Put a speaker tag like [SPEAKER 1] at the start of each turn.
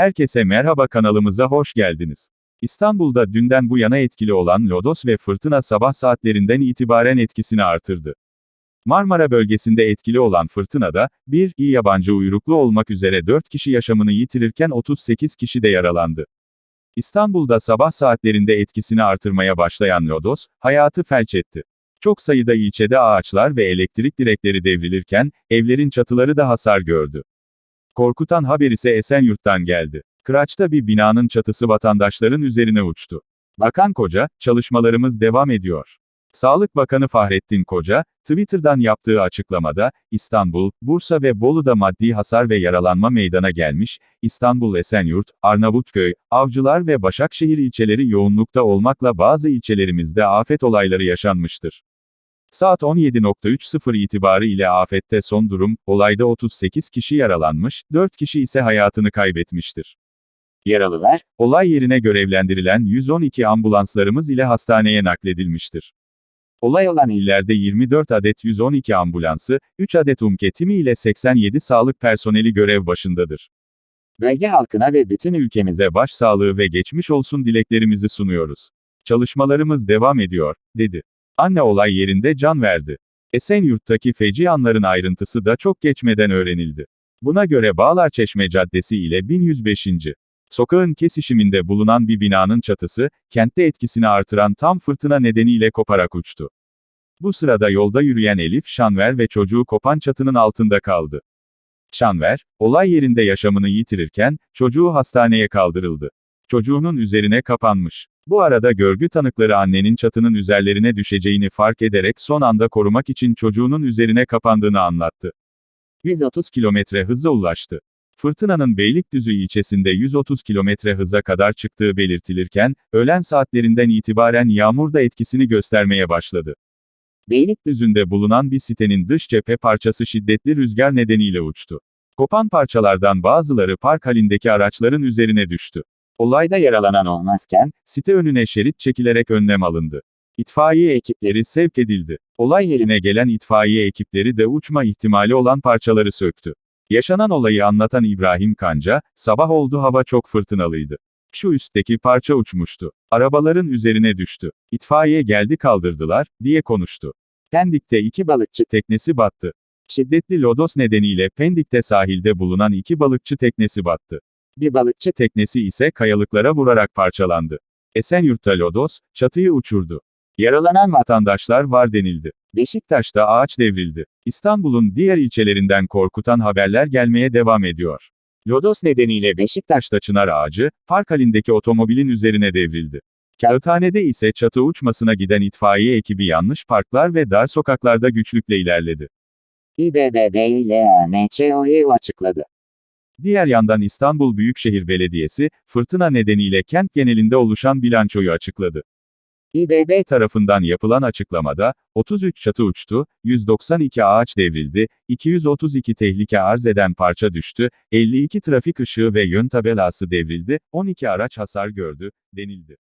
[SPEAKER 1] Herkese merhaba kanalımıza hoş geldiniz. İstanbul'da dünden bu yana etkili olan lodos ve fırtına sabah saatlerinden itibaren etkisini artırdı. Marmara bölgesinde etkili olan fırtınada, bir, iyi yabancı uyruklu olmak üzere 4 kişi yaşamını yitirirken 38 kişi de yaralandı. İstanbul'da sabah saatlerinde etkisini artırmaya başlayan lodos, hayatı felç etti. Çok sayıda ilçede ağaçlar ve elektrik direkleri devrilirken, evlerin çatıları da hasar gördü. Korkutan haber ise Esenyurt'tan geldi. Kıraç'ta bir binanın çatısı vatandaşların üzerine uçtu. Bakan Koca, çalışmalarımız devam ediyor. Sağlık Bakanı Fahrettin Koca, Twitter'dan yaptığı açıklamada, İstanbul, Bursa ve Bolu'da maddi hasar ve yaralanma meydana gelmiş, İstanbul Esenyurt, Arnavutköy, Avcılar ve Başakşehir ilçeleri yoğunlukta olmakla bazı ilçelerimizde afet olayları yaşanmıştır. Saat 17.30 itibarı ile afette son durum, olayda 38 kişi yaralanmış, 4 kişi ise hayatını kaybetmiştir. Yaralılar, olay yerine görevlendirilen 112 ambulanslarımız ile hastaneye nakledilmiştir. Olay olan illerde 24 adet 112 ambulansı, 3 adet UMKE timi ile 87 sağlık personeli görev başındadır. Bölge halkına ve bütün ülkemize başsağlığı ve geçmiş olsun dileklerimizi sunuyoruz. Çalışmalarımız devam ediyor, dedi. Anne olay yerinde can verdi. Esenyurt'taki feci anların ayrıntısı da çok geçmeden öğrenildi. Buna göre Bağlarçeşme Caddesi ile 1105. Sokağın kesişiminde bulunan bir binanın çatısı, kentte etkisini artıran tam fırtına nedeniyle koparak uçtu. Bu sırada yolda yürüyen Elif Şanver ve çocuğu kopan çatının altında kaldı. Şanver, olay yerinde yaşamını yitirirken, çocuğu hastaneye kaldırıldı. Çocuğunun üzerine kapanmış. Bu arada görgü tanıkları annenin çatının üzerlerine düşeceğini fark ederek son anda korumak için çocuğunun üzerine kapandığını anlattı. 130 kilometre hızla ulaştı. Fırtınanın Beylikdüzü ilçesinde 130 kilometre hıza kadar çıktığı belirtilirken, öğlen saatlerinden itibaren yağmur da etkisini göstermeye başladı. Beylikdüzü'nde bulunan bir sitenin dış cephe parçası şiddetli rüzgar nedeniyle uçtu. Kopan parçalardan bazıları park halindeki araçların üzerine düştü. Olayda yaralanan olmazken, site önüne şerit çekilerek önlem alındı. İtfaiye ekipleri sevk edildi. Olay yerine gelen itfaiye ekipleri de uçma ihtimali olan parçaları söktü. Yaşanan olayı anlatan İbrahim Kanca, sabah oldu hava çok fırtınalıydı. Şu üstteki parça uçmuştu. Arabaların üzerine düştü. İtfaiye geldi kaldırdılar, diye konuştu. Pendik'te iki balıkçı teknesi battı. Şiddetli lodos nedeniyle Pendik'te sahilde bulunan iki balıkçı teknesi battı. Bir balıkçı teknesi ise kayalıklara vurarak parçalandı. Esenyurt'ta lodos, çatıyı uçurdu. Yaralanan vatandaşlar var denildi. Beşiktaş'ta ağaç devrildi. İstanbul'un diğer ilçelerinden korkutan haberler gelmeye devam ediyor. Lodos nedeniyle Beşiktaş'ta çınar ağacı, park halindeki otomobilin üzerine devrildi. Kağıthane'de ise çatı uçmasına giden itfaiye ekibi yanlış parklar ve dar sokaklarda güçlükle ilerledi.
[SPEAKER 2] İBBBİLANÇOİ açıkladı.
[SPEAKER 1] Diğer yandan İstanbul Büyükşehir Belediyesi, fırtına nedeniyle kent genelinde oluşan bilançoyu açıkladı. İBB tarafından yapılan açıklamada, 33 çatı uçtu, 192 ağaç devrildi, 232 tehlike arz eden parça düştü, 52 trafik ışığı ve yön tabelası devrildi, 12 araç hasar gördü, denildi.